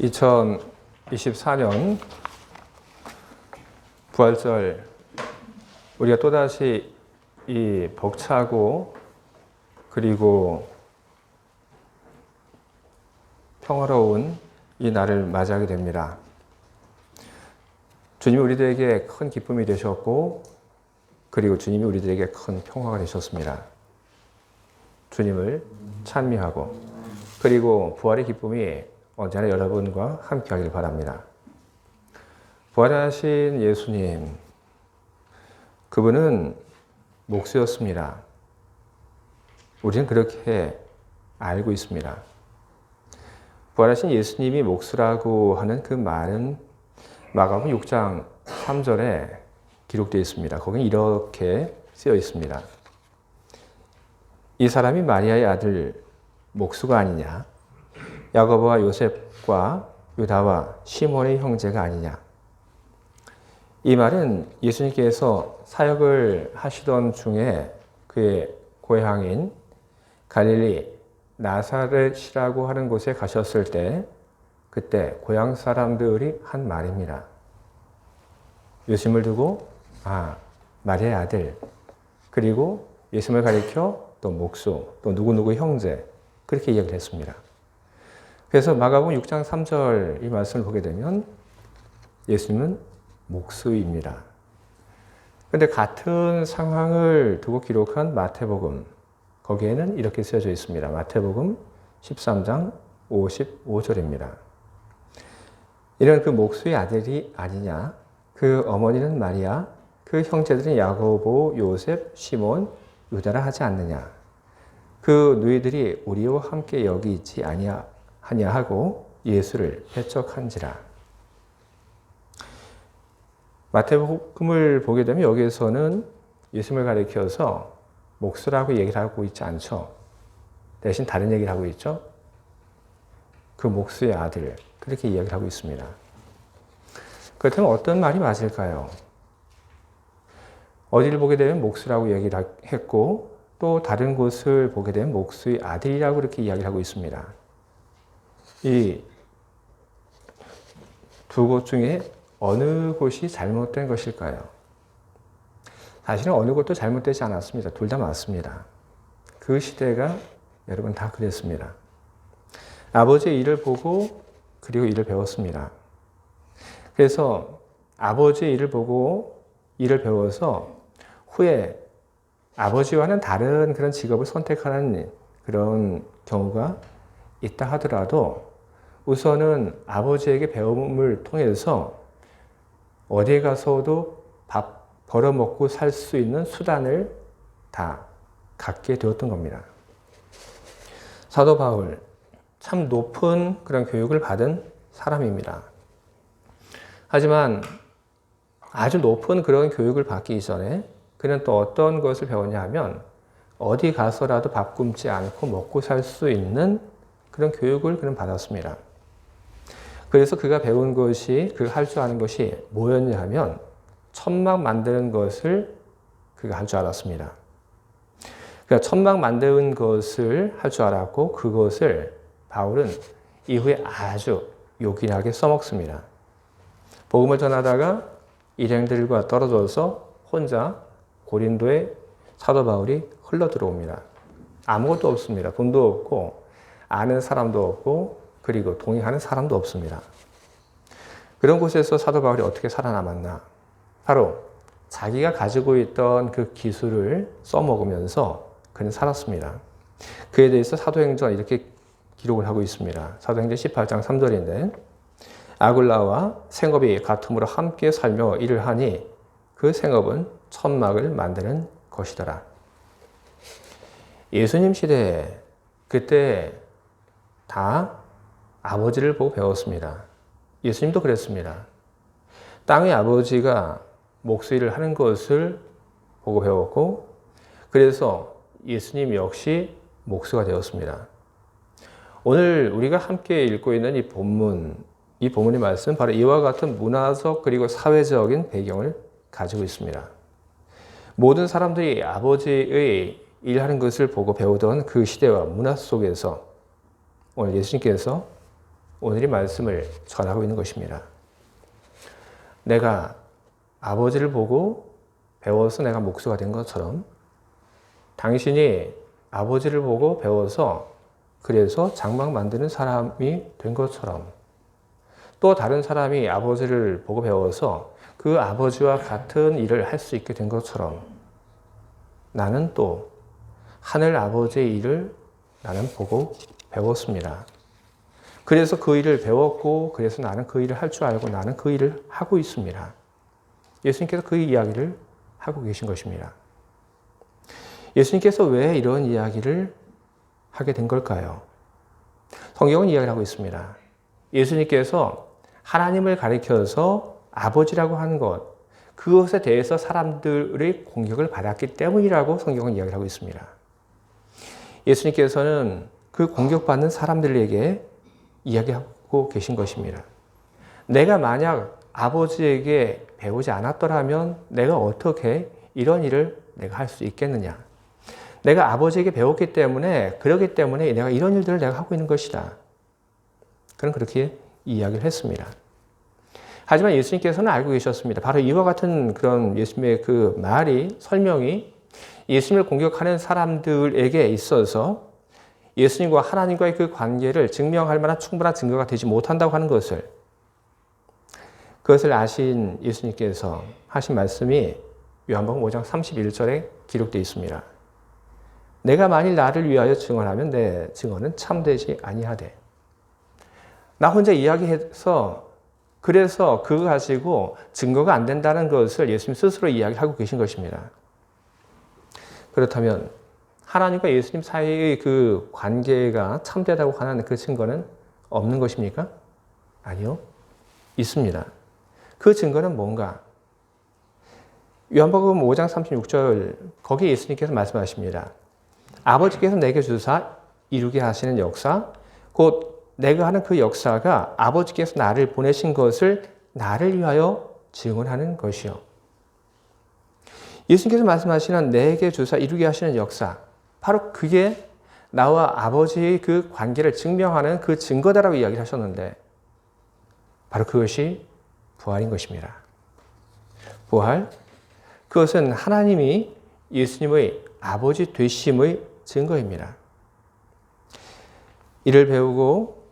2024년 부활절 우리가 또다시 이 벅차고 그리고 평화로운 이 날을 맞이하게 됩니다. 주님이 우리들에게 큰 기쁨이 되셨고 그리고 주님이 우리들에게 큰 평화가 되셨습니다. 주님을 찬미하고 그리고 부활의 기쁨이 언제나 여러분과 함께 하길 바랍니다. 부활하신 예수님, 그분은 목수였습니다. 우리는 그렇게 알고 있습니다. 부활하신 예수님이 목수라고 하는 그 말은 마가복음 6장 3절에 기록되어 있습니다. 거기는 이렇게 쓰여 있습니다. 이 사람이 마리아의 아들 목수가 아니냐? 야고보와 요셉과 유다와 시몬의 형제가 아니냐? 이 말은 예수님께서 사역을 하시던 중에 그의 고향인 갈릴리 나사렛이라고 하는 곳에 가셨을 때 그때 고향 사람들이 한 말입니다. 예수님을 두고 아 마리아의 아들 그리고 예수님을 가리켜 또 목수 또 누구누구 형제 그렇게 이야기를 했습니다. 그래서 마가복음 6장 3절 이 말씀을 보게 되면 예수님은 목수입니다. 그런데 같은 상황을 두고 기록한 마태복음 거기에는 이렇게 쓰여져 있습니다. 마태복음 13장 55절입니다. 이런 그 목수의 아들이 아니냐? 그 어머니는 마리아, 그 형제들은 야고보, 요셉, 시몬, 유다라 하지 않느냐? 그 누이들이 우리와 함께 여기 있지 아니하 냐 하고 예수를 배척한지라. 마태복음을 보게 되면 여기에서는 예수님을 가리켜서 목수라고 얘기를 하고 있지 않죠. 대신 다른 얘기를 하고 있죠. 그 목수의 아들 그렇게 이야기를 하고 있습니다. 그렇다면 어떤 말이 맞을까요? 어디를 보게 되면 목수라고 얘기를 했고 또 다른 곳을 보게 되면 목수의 아들이라고 그렇게 이야기를 하고 있습니다. 이 두 곳 중에 어느 곳이 잘못된 것일까요? 사실은 어느 곳도 잘못되지 않았습니다. 둘 다 맞습니다. 그 시대가 여러분 다 그랬습니다. 아버지의 일을 보고 그리고 일을 배웠습니다. 그래서 아버지의 일을 보고 일을 배워서 후에 아버지와는 다른 그런 직업을 선택하는 그런 경우가 있다 하더라도 우선은 아버지에게 배움을 통해서 어디에 가서도 밥 벌어먹고 살 수 있는 수단을 다 갖게 되었던 겁니다. 사도 바울, 참 높은 그런 교육을 받은 사람입니다. 하지만 아주 높은 그런 교육을 받기 이전에 그는 또 어떤 것을 배웠냐 하면 어디 가서라도 밥 굶지 않고 먹고 살 수 있는 그런 교육을 그는 받았습니다. 그래서 그가 배운 것이 그가 할 줄 아는 것이 뭐였냐 하면 천막 만드는 것을 그가 할 줄 알았습니다. 그러니까 천막 만드는 것을 할 줄 알았고 그것을 바울은 이후에 아주 요긴하게 써먹습니다. 복음을 전하다가 일행들과 떨어져서 혼자 고린도의 사도 바울이 흘러 들어옵니다. 아무것도 없습니다. 돈도 없고 아는 사람도 없고 그리고 동의하는 사람도 없습니다. 그런 곳에서 사도 바울이 어떻게 살아남았나? 바로 자기가 가지고 있던 그 기술을 써먹으면서 그는 살았습니다. 그에 대해서 사도행전 이렇게 기록을 하고 있습니다. 사도행전 18장 3절인데 아굴라와 생업이 같음으로 함께 살며 일을 하니 그 생업은 천막을 만드는 것이더라. 예수님 시대에 그때 다 아버지를 보고 배웠습니다. 예수님도 그랬습니다. 땅의 아버지가 목수일을 하는 것을 보고 배웠고, 그래서 예수님 역시 목수가 되었습니다. 오늘 우리가 함께 읽고 있는 이 본문, 이 본문의 말씀 바로 이와 같은 문화적 그리고 사회적인 배경을 가지고 있습니다. 모든 사람들이 아버지의 일하는 것을 보고 배우던 그 시대와 문화 속에서 오늘 예수님께서 오늘의 말씀을 전하고 있는 것입니다. 내가 아버지를 보고 배워서 내가 목수가 된 것처럼 당신이 아버지를 보고 배워서 그래서 장막 만드는 사람이 된 것처럼 또 다른 사람이 아버지를 보고 배워서 그 아버지와 같은 일을 할 수 있게 된 것처럼 나는 또 하늘 아버지의 일을 나는 보고 배웠습니다. 그래서 그 일을 배웠고 그래서 나는 그 일을 할 줄 알고 나는 그 일을 하고 있습니다. 예수님께서 그 이야기를 하고 계신 것입니다. 예수님께서 왜 이런 이야기를 하게 된 걸까요? 성경은 이야기를 하고 있습니다. 예수님께서 하나님을 가리켜서 아버지라고 하는 것, 그것에 대해서 사람들의 공격을 받았기 때문이라고 성경은 이야기를 하고 있습니다. 예수님께서는 그 공격받는 사람들에게 이야기하고 계신 것입니다. 내가 만약 아버지에게 배우지 않았더라면 내가 어떻게 이런 일을 내가 할 수 있겠느냐? 내가 아버지에게 배웠기 때문에 그러기 때문에 내가 이런 일들을 내가 하고 있는 것이다. 그는 그렇게 이야기를 했습니다. 하지만 예수님께서는 알고 계셨습니다. 바로 이와 같은 그런 예수님의 그 말이 설명이 예수님을 공격하는 사람들에게 있어서 예수님과 하나님과의 그 관계를 증명할 만한 충분한 증거가 되지 못한다고 하는 것을 그것을 아신 예수님께서 하신 말씀이 요한복음 5장 31절에 기록되어 있습니다. 내가 만일 나를 위하여 증언하면 내 증언은 참되지 아니하되 나 혼자 이야기해서 그래서 그거 가지고 증거가 안 된다는 것을 예수님 스스로 이야기하고 계신 것입니다. 그렇다면 하나님과 예수님 사이의 그 관계가 참되다고 하는 그 증거는 없는 것입니까? 아니요. 있습니다. 그 증거는 뭔가? 요한복음 5장 36절 거기에 예수님께서 말씀하십니다. 아버지께서 내게 주사 이루게 하시는 역사 곧 내가 하는 그 역사가 아버지께서 나를 보내신 것을 나를 위하여 증언하는 것이요. 예수님께서 말씀하시는 내게 주사 이루게 하시는 역사 바로 그게 나와 아버지의 그 관계를 증명하는 그 증거다라고 이야기를 하셨는데 바로 그것이 부활인 것입니다. 부활 그것은 하나님이 예수님의 아버지 되심의 증거입니다. 이를 배우고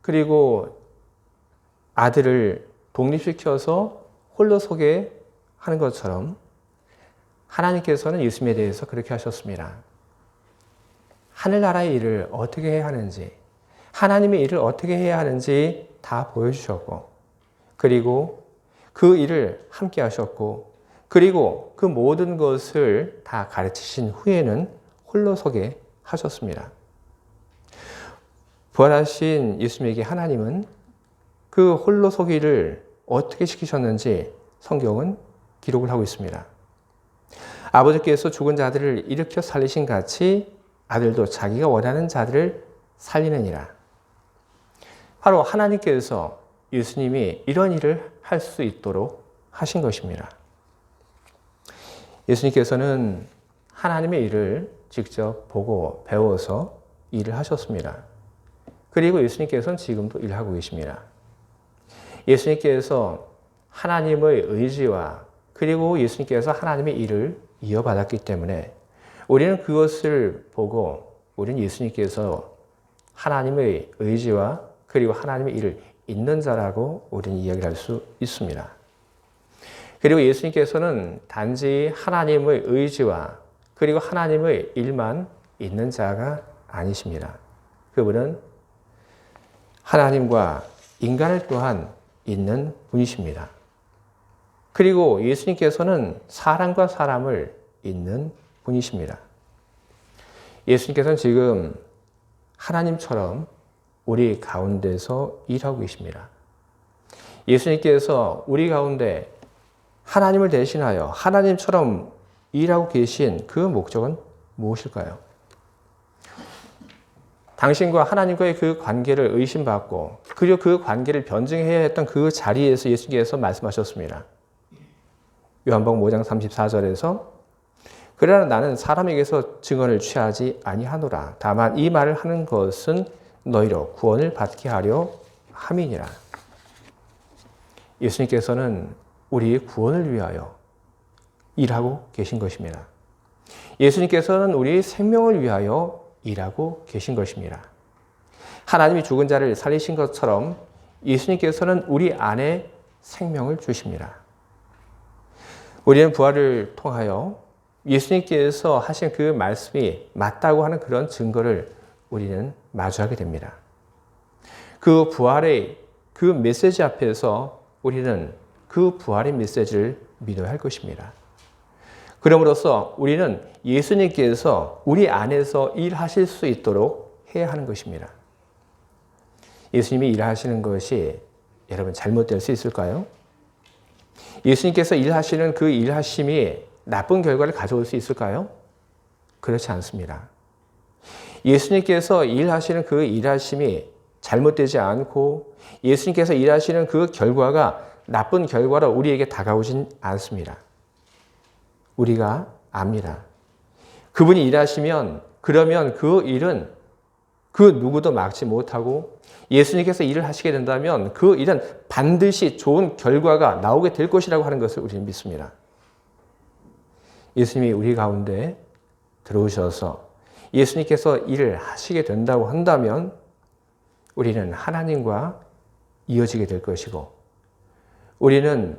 그리고 아들을 독립시켜서 홀로 서게 하는 것처럼 하나님께서는 예수님에 대해서 그렇게 하셨습니다. 하늘나라의 일을 어떻게 해야 하는지, 하나님의 일을 어떻게 해야 하는지 다 보여주셨고, 그리고 그 일을 함께 하셨고, 그리고 그 모든 것을 다 가르치신 후에는 홀로 서게 하셨습니다. 부활하신 예수님에게 하나님은 그 홀로 서기를 어떻게 시키셨는지 성경은 기록을 하고 있습니다. 아버지께서 죽은 자들을 일으켜 살리신 같이 아들도 자기가 원하는 자들을 살리느니라. 바로 하나님께서 예수님이 이런 일을 할 수 있도록 하신 것입니다. 예수님께서는 하나님의 일을 직접 보고 배워서 일을 하셨습니다. 그리고 예수님께서는 지금도 일하고 계십니다. 예수님께서 하나님의 의지와 그리고 예수님께서 하나님의 일을 이어받았기 때문에 우리는 그것을 보고 우리는 예수님께서 하나님의 의지와 그리고 하나님의 일을 있는 자라고 우리는 이야기를 할수 있습니다. 그리고 예수님께서는 단지 하나님의 의지와 그리고 하나님의 일만 있는 자가 아니십니다. 그분은 하나님과 인간을 또한 있는 분이십니다. 그리고 예수님께서는 사람과 사람을 잇는 분이십니다. 예수님께서는 지금 하나님처럼 우리 가운데서 일하고 계십니다. 예수님께서 우리 가운데 하나님을 대신하여 하나님처럼 일하고 계신 그 목적은 무엇일까요? 당신과 하나님과의 그 관계를 의심받고 그리고 그 관계를 변증해야 했던 그 자리에서 예수님께서 말씀하셨습니다. 요한복음 5장 34절에서 그러나 나는 사람에게서 증언을 취하지 아니하노라. 다만 이 말을 하는 것은 너희로 구원을 받게 하려 함이니라. 예수님께서는 우리의 구원을 위하여 일하고 계신 것입니다. 예수님께서는 우리의 생명을 위하여 일하고 계신 것입니다. 하나님이 죽은 자를 살리신 것처럼 예수님께서는 우리 안에 생명을 주십니다. 우리는 부활을 통하여 예수님께서 하신 그 말씀이 맞다고 하는 그런 증거를 우리는 마주하게 됩니다. 그 부활의 그 메시지 앞에서 우리는 그 부활의 메시지를 믿어야 할 것입니다. 그럼으로써 우리는 예수님께서 우리 안에서 일하실 수 있도록 해야 하는 것입니다. 예수님이 일하시는 것이 여러분 잘못될 수 있을까요? 예수님께서 일하시는 그 일하심이 나쁜 결과를 가져올 수 있을까요? 그렇지 않습니다. 예수님께서 일하시는 그 일하심이 잘못되지 않고 예수님께서 일하시는 그 결과가 나쁜 결과로 우리에게 다가오진 않습니다. 우리가 압니다. 그분이 일하시면 그러면 그 일은 그 누구도 막지 못하고 예수님께서 일을 하시게 된다면 그 일은 반드시 좋은 결과가 나오게 될 것이라고 하는 것을 우리는 믿습니다. 예수님이 우리 가운데 들어오셔서 예수님께서 일을 하시게 된다고 한다면 우리는 하나님과 이어지게 될 것이고 우리는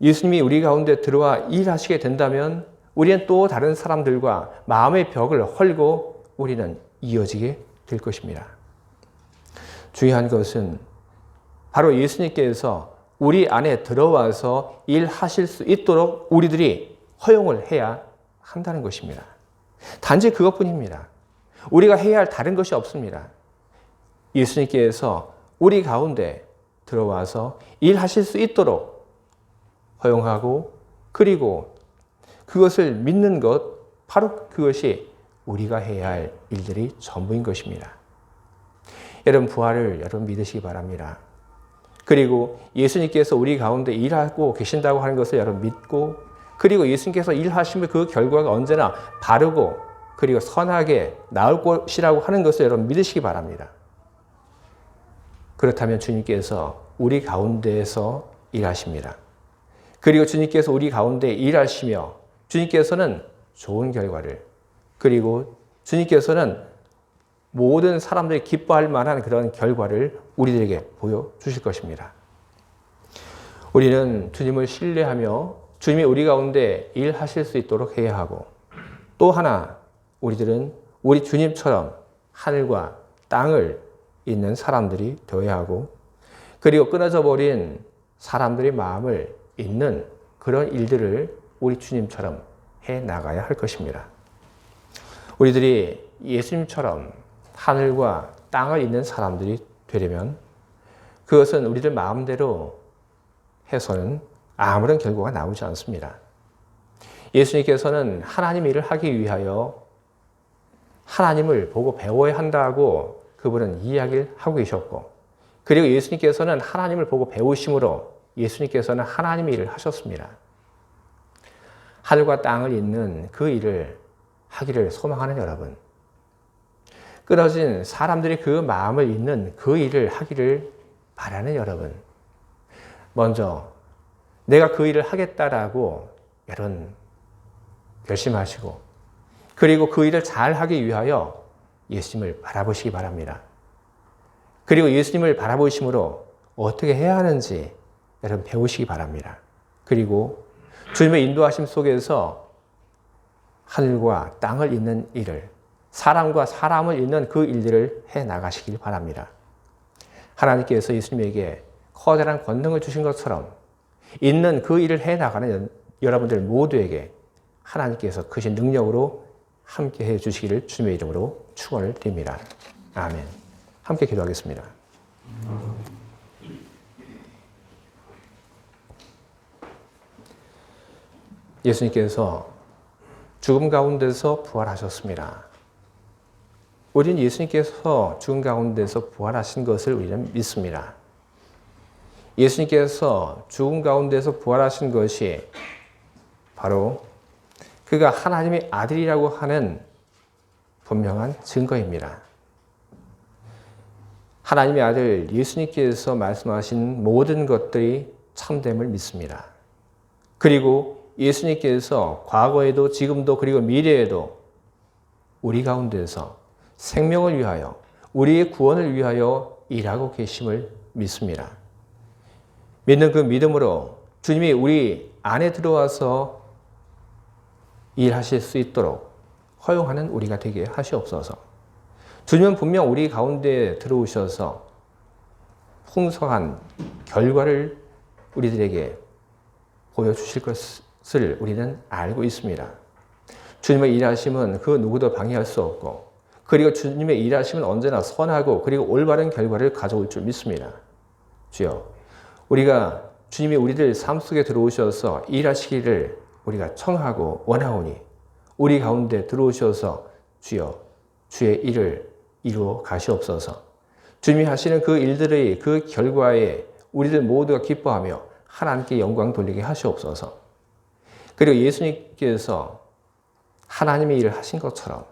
예수님이 우리 가운데 들어와 일하시게 된다면 우리는 또 다른 사람들과 마음의 벽을 헐고 우리는 이어지게 될 것입니다. 중요한 것은 바로 예수님께서 우리 안에 들어와서 일하실 수 있도록 우리들이 허용을 해야 한다는 것입니다. 단지 그것뿐입니다. 우리가 해야 할 다른 것이 없습니다. 예수님께서 우리 가운데 들어와서 일하실 수 있도록 허용하고 그리고 그것을 믿는 것 바로 그것이 우리가 해야 할 일들이 전부인 것입니다. 여러분 부활을 여러분 믿으시기 바랍니다. 그리고 예수님께서 우리 가운데 일하고 계신다고 하는 것을 여러분 믿고 그리고 예수님께서 일하시면 그 결과가 언제나 바르고 그리고 선하게 나올 것이라고 하는 것을 여러분 믿으시기 바랍니다. 그렇다면 주님께서 우리 가운데에서 일하십니다. 그리고 주님께서 우리 가운데 일하시며 주님께서는 좋은 결과를 그리고 주님께서는 모든 사람들이 기뻐할 만한 그런 결과를 우리들에게 보여주실 것입니다. 우리는 주님을 신뢰하며 주님이 우리 가운데 일하실 수 있도록 해야 하고 또 하나 우리들은 우리 주님처럼 하늘과 땅을 있는 사람들이 되어야 하고 그리고 끊어져 버린 사람들의 마음을 잇는 그런 일들을 우리 주님처럼 해 나가야 할 것입니다. 우리들이 예수님처럼 하늘과 땅을 잇는 사람들이 되려면 그것은 우리들 마음대로 해서는 아무런 결과가 나오지 않습니다. 예수님께서는 하나님 일을 하기 위하여 하나님을 보고 배워야 한다고 그분은 이야기를 하고 계셨고, 그리고 예수님께서는 하나님을 보고 배우심으로 예수님께서는 하나님의 일을 하셨습니다. 하늘과 땅을 잇는 그 일을 하기를 소망하는 여러분. 끊어진 사람들이 그 마음을 잇는 그 일을 하기를 바라는 여러분. 먼저 내가 그 일을 하겠다라고 여러분 결심하시고 그리고 그 일을 잘 하기 위하여 예수님을 바라보시기 바랍니다. 그리고 예수님을 바라보심으로 어떻게 해야 하는지 여러분 배우시기 바랍니다. 그리고 주님의 인도하심 속에서 하늘과 땅을 잇는 일을 사람과 사람을 잇는 그 일들을 해 나가시길 바랍니다. 하나님께서 예수님에게 커다란 권능을 주신 것처럼 있는 그 일을 해 나가는 여러분들 모두에게 하나님께서 크신 능력으로 함께 해 주시기를 주님의 이름으로 축원을 드립니다. 아멘. 함께 기도하겠습니다. 예수님께서 죽음 가운데서 부활하셨습니다. 우리는 예수님께서 죽음 가운데서 부활하신 것을 우리는 믿습니다. 예수님께서 죽음 가운데서 부활하신 것이 바로 그가 하나님의 아들이라고 하는 분명한 증거입니다. 하나님의 아들 예수님께서 말씀하신 모든 것들이 참됨을 믿습니다. 그리고 예수님께서 과거에도 지금도 그리고 미래에도 우리 가운데서 생명을 위하여 우리의 구원을 위하여 일하고 계심을 믿습니다. 믿는 그 믿음으로 주님이 우리 안에 들어와서 일하실 수 있도록 허용하는 우리가 되게 하시옵소서. 주님은 분명 우리 가운데 들어오셔서 풍성한 결과를 우리들에게 보여주실 것을 우리는 알고 있습니다. 주님의 일하심은 그 누구도 방해할 수 없고, 그리고 주님의 일하심은 언제나 선하고, 그리고 올바른 결과를 가져올 줄 믿습니다. 주여, 우리가 주님이 우리들 삶 속에 들어오셔서 일하시기를 우리가 청하고 원하오니, 우리 가운데 들어오셔서 주여, 주의 일을 이루어 가시옵소서. 주님이 하시는 그 일들의 그 결과에 우리들 모두가 기뻐하며 하나님께 영광 돌리게 하시옵소서. 그리고 예수님께서 하나님의 일을 하신 것처럼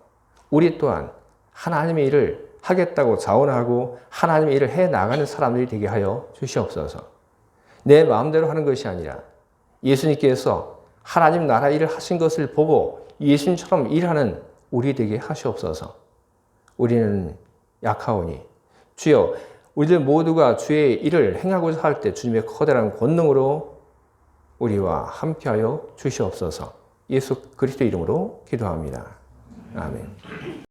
우리 또한 하나님의 일을 하겠다고 자원하고 하나님의 일을 해 나가는 사람들이 되게 하여 주시옵소서. 내 마음대로 하는 것이 아니라 예수님께서 하나님 나라 일을 하신 것을 보고 예수님처럼 일하는 우리 되게 하시옵소서. 우리는 약하오니 주여 우리들 모두가 주의 일을 행하고자 할 때 주님의 커다란 권능으로 우리와 함께하여 주시옵소서. 예수 그리스도 이름으로 기도합니다. 아멘.